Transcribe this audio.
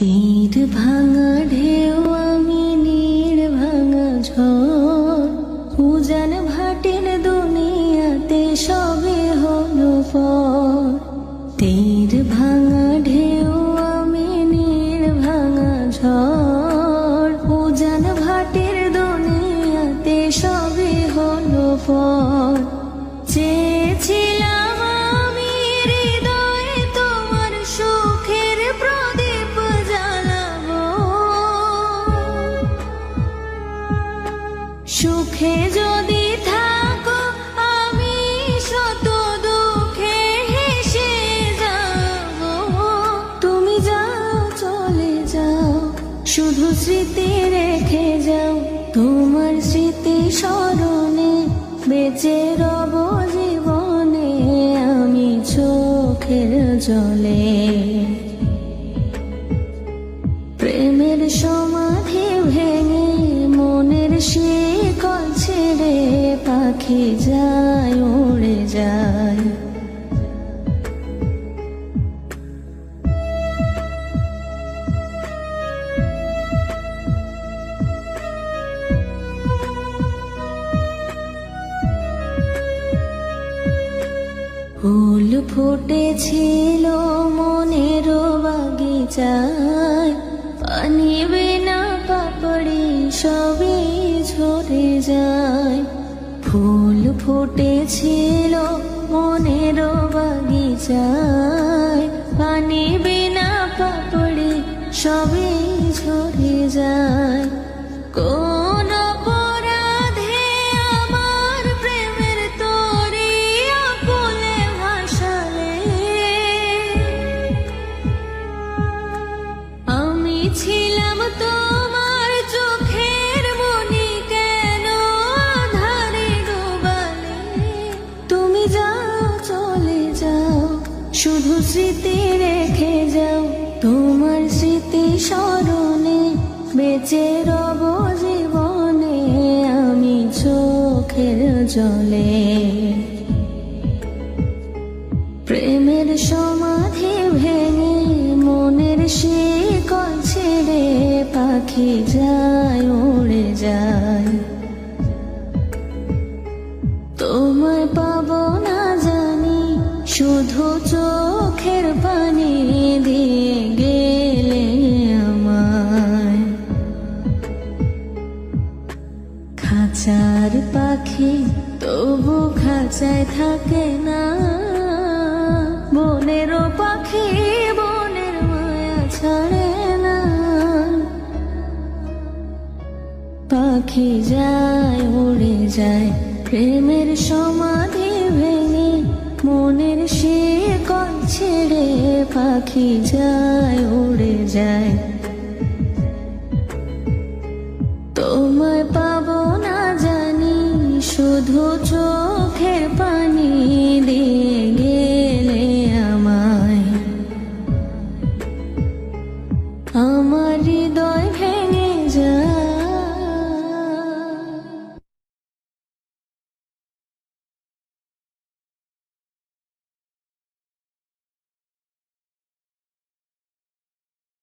তীর ভাঙা ঢেউ আমি নীড় ভাঙা ঝড়। উজান ভাটির দুনিয়াতে সবে হলো পর। তীর ভাঙা ঢেউ আমি নীড় ভাঙা ঝড়। উজান ভাটির দুনিয়াতে সবে হলো পর। চেয়েছিলাম সুখে যদি থাকো, আমি শত দুঃখে হেসে যাব। তুমি যাও, চলে যাও, শুধু স্মৃতি রেখে যাও। তোমার স্মৃতি স্মরণে বেঁচে রব জীবনে, আমি চোখের জলে। প্রেমের সমাধি পাখি যায় উড়ে যায়। ফুল ফুটেছিল মনের বাগিচায় পানি বিনা পাপড়ি সবই ঝরে যায়। ফুটেছিল মনের বাগিচায়। পানি বিনা পাপড়ি সবে ঝরে যায়। কোন অপরাধে আমার প্রেমের তরি আকুলে ভাসালে। আমি ছিলাম তোমার শুধু স্মৃতি রেখে যাও। তোমার স্মৃতি স্মরণে বেঁচে রব জীবনে আমি চোখের জলে। প্রেমের সমাধি ভেঙে মনের শিকল ছেড়ে পাখি যায়, উড়ে যায়। খাঁচার পাখি তবু খাঁচায় থাকে না। বনেরও পাখি, বনের মায়া ছাড়ে না। পাখি যায়, উড়ে যায়, প্রেমের সমাধি ভেঙে, মনের শিকল ছেড়ে পাখি যায়, উড়ে যায়। শুধু চোখের পানি